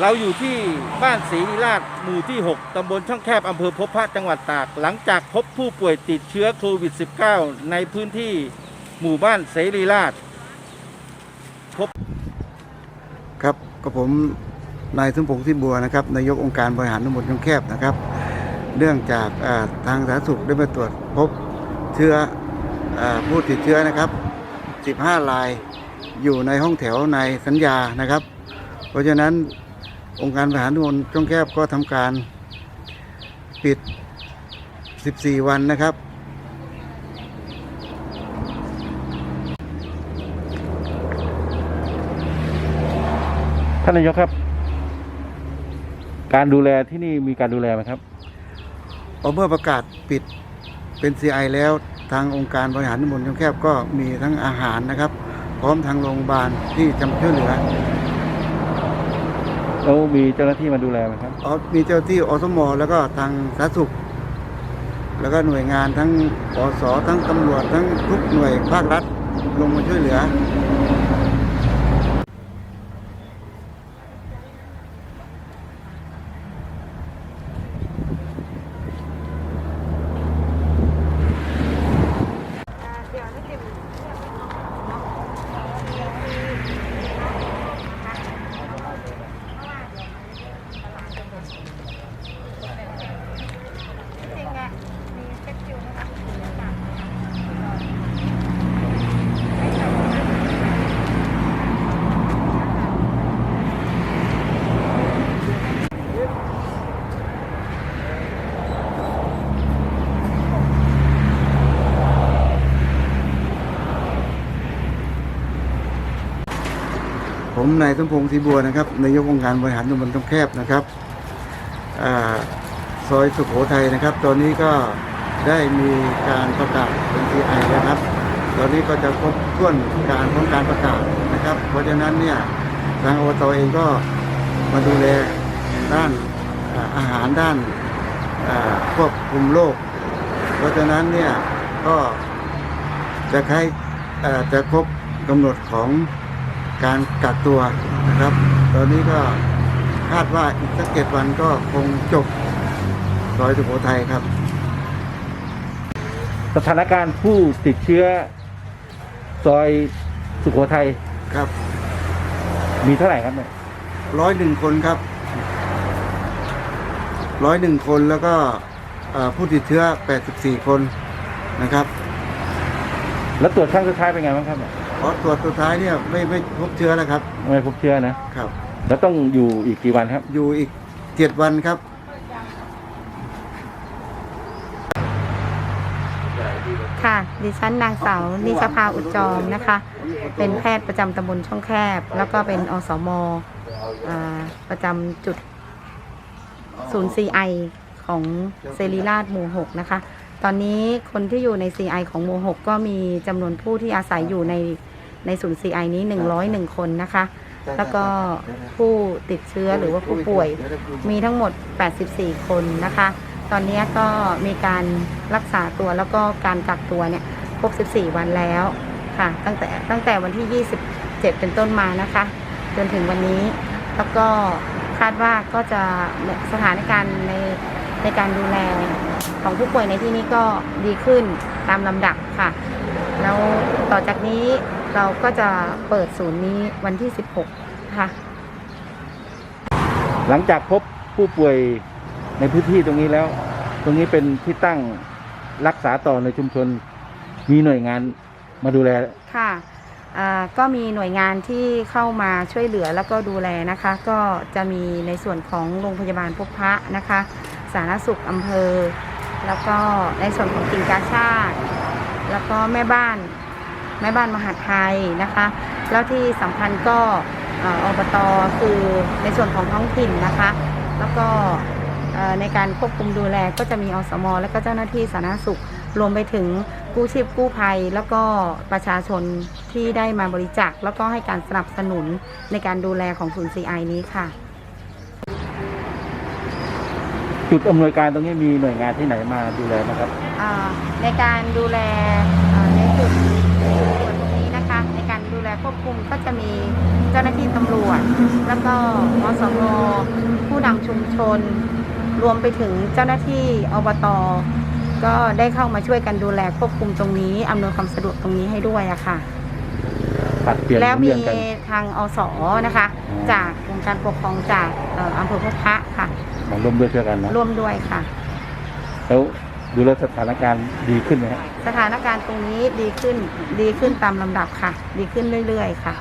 เราอยู่ที่บ้านศรีราชหมู่ที่ 6 ตำบลช่องแคบ อำเภอพบพระจังหวัดตาก หลังจากพบผู้ป่วยติดเชื้อโควิด -19 ในพื้นที่หมู่บ้านเสรีราชครับก็ผมนายสมพงษ์ที่บัวนะครับนายกองค์การบริหารตำบลช่องแคบนะครับ เนื่องจากาทางสาธารณสุขได้มาตรวจพบเชื้ออผู้ติดเชื้อนะครับ 15รายอยู่ในห้องแถวในสัญญานะครับ เพราะฉะนั้น องค์การบริหารตำบลช่องแคบก็ทำการปิด 14 วันนะครับ ท่านนายกครับ การดูแลที่นี่มีการดูแลไหมครับพอเมื่อประกาศปิดเป็น CI แล้วทางองค์การบริหารตำบลช่องแคบก็มีทั้งอาหารนะครับ พร้อมทางโรงพยาบาลที่จะมาช่วยเหลือ แล้วมีเจ้าหน้าที่มาดูแลไหมครับอ๋อมีเจ้าที่อสมแล้วก็ทางสาธารณสุข แล้วก็หน่วยงานทั้งปสทั้งตำรวจทั้งทุกหน่วยภาครัฐลงมาช่วยเหลือ จริงๆอะมีเซ็กซิลนะคะ ผมนายสมพงษ์ศรีบัวนะครับนายกองค์การบริหารตำบลช่องแคบนะครับอซอยสุขโขทัยนะครับ ตอนนี้ก็ได้มีการประกาศเป็น CI แล้วครับ ตอนนี้ก็จะครบถ้วนการของการประกาศนะครับ เพราะฉะนั้นเนี่ยทางอบตเองก็มาดูแลด้านอาหารด้านควบคุมโรคเพราะฉะนั้นเนี่ยก็จะใช้จะครบกำหนดของ การกักตัวนะครับ ตอนนี้ก็คาดว่าอีกสักเจ็ดวันก็คงจบซอยสุโขทัยครับ สถานการณ์ผู้ติดเชื้อ ซอยสุโขทัยครับ มีเท่าไหร่ครับเนี่ยร้อยหนึ่งคนครับร้อยหนึ่งคนแล้วก็เอ่อผู้ติดเชื้อ 84 คนนะครับ แล้วตรวจครั้งสุดท้ายเป็นไงบ้างครับเนี่ย พอตรวจสุดท้ายเนี่ยไม่ไม่พบเชื้อแล้วครับ ไม่พบเชื้อนะ ครับ แล้วต้องอยู่อีกกี่วันครับ อยู่อีกเจ็ดวันครับค่ะ ดิฉันนางสาวนิชภาอุจจอมนะคะ เป็นแพทย์ประจำตำบลช่องแคบ แล้วก็เป็นอสมอ่าประจำจุดศูนย์ CI ของเซรีราชหมู่ 6 นะคะ ตอนนี้คนที่อยู่ใน CI ของหมู่ 6 ก็มีจำนวนผู้ที่อาศัยอยู่ใน ในศูนย์ CI นี้ 101 คนนะคะ แล้วก็ผู้ติดเชื้อหรือว่าผู้ป่วยมีทั้งหมด 84 คนนะคะ ตอนนี้ก็มีการรักษาตัวแล้วก็การกักตัวเนี่ยครบ 14 วันแล้วค่ะ ตั้งแต่ตั้งแต่วันที่ 27 เป็นต้นมานะคะ จนถึงวันนี้แล้วก็คาดว่าก็จะสถานการณ์ในในการดูแลของผู้ป่วยในที่นี้ก็ดีขึ้นตามลำดับค่ะ แล้วต่อจากนี้ เราก็จะเปิดศูนย์นี้วันที่ 16 ค่ะ หลังจากพบผู้ป่วยในพื้นที่ตรงนี้แล้ว ตรงนี้เป็นที่ตั้งรักษาต่อในชุมชน มีหน่วยงานมาดูแล ค่ะอ่าก็มีหน่วยงานที่เข้ามาช่วยเหลือแล้วก็ดูแลนะคะ ก็จะมีในส่วนของโรงพยาบาลพบพระนะคะ สาธารณสุขอำเภอ แล้วก็ในส่วนของกิ่งกาชาติ แล้วก็แม่บ้าน แม่บ้านมหาดไทยนะคะ แล้วที่สำคัญก็เอ่ออบตคือในส่วนของท้องถิ่นนะคะ แล้วก็เอ่อในการควบคุมดูแลก็จะมีอสม แล้วก็เจ้าหน้าที่สาธารณสุข รวมไปถึงกู้ชีพกู้ภัย แล้วก็ประชาชนที่ได้มาบริจาคแล้วก็ให้การสนับสนุนในการดูแลของศูนย์ CI นี้ค่ะ จุดอำนวยการตรงนี้มีหน่วยงานที่ไหนมาดูแลนะครับอ่าในการดูแลอ่าในจุด ส่วนตรงนี้นะคะ ในการดูแลควบคุมก็จะมีเจ้าหน้าที่ตำรวจ แล้วก็อสมผู้นำชุมชน รวมไปถึงเจ้าหน้าที่อบตก็ได้เข้ามาช่วยกันดูแลควบคุมตรงนี้อำนวยความสะดวกตรงนี้ให้ด้วยอะค่ะ ปัดเปลี่ยนแล้วหมุนมีเวียนกัน ทางอสนะคะ อ๋อ จากองค์การปกครองจากเอ่ออำเภอพบพระค่ะ มาร่วมด้วยช่วยกันนะร่วมด้วยค่ะ แล้ว ดูแลสถานการณ์ดีขึ้นไหมฮะสถานการณ์ตรงนี้ดีขึ้นดีขึ้นตามลำดับค่ะ ดีขึ้นเรื่อย ๆ ค่ะ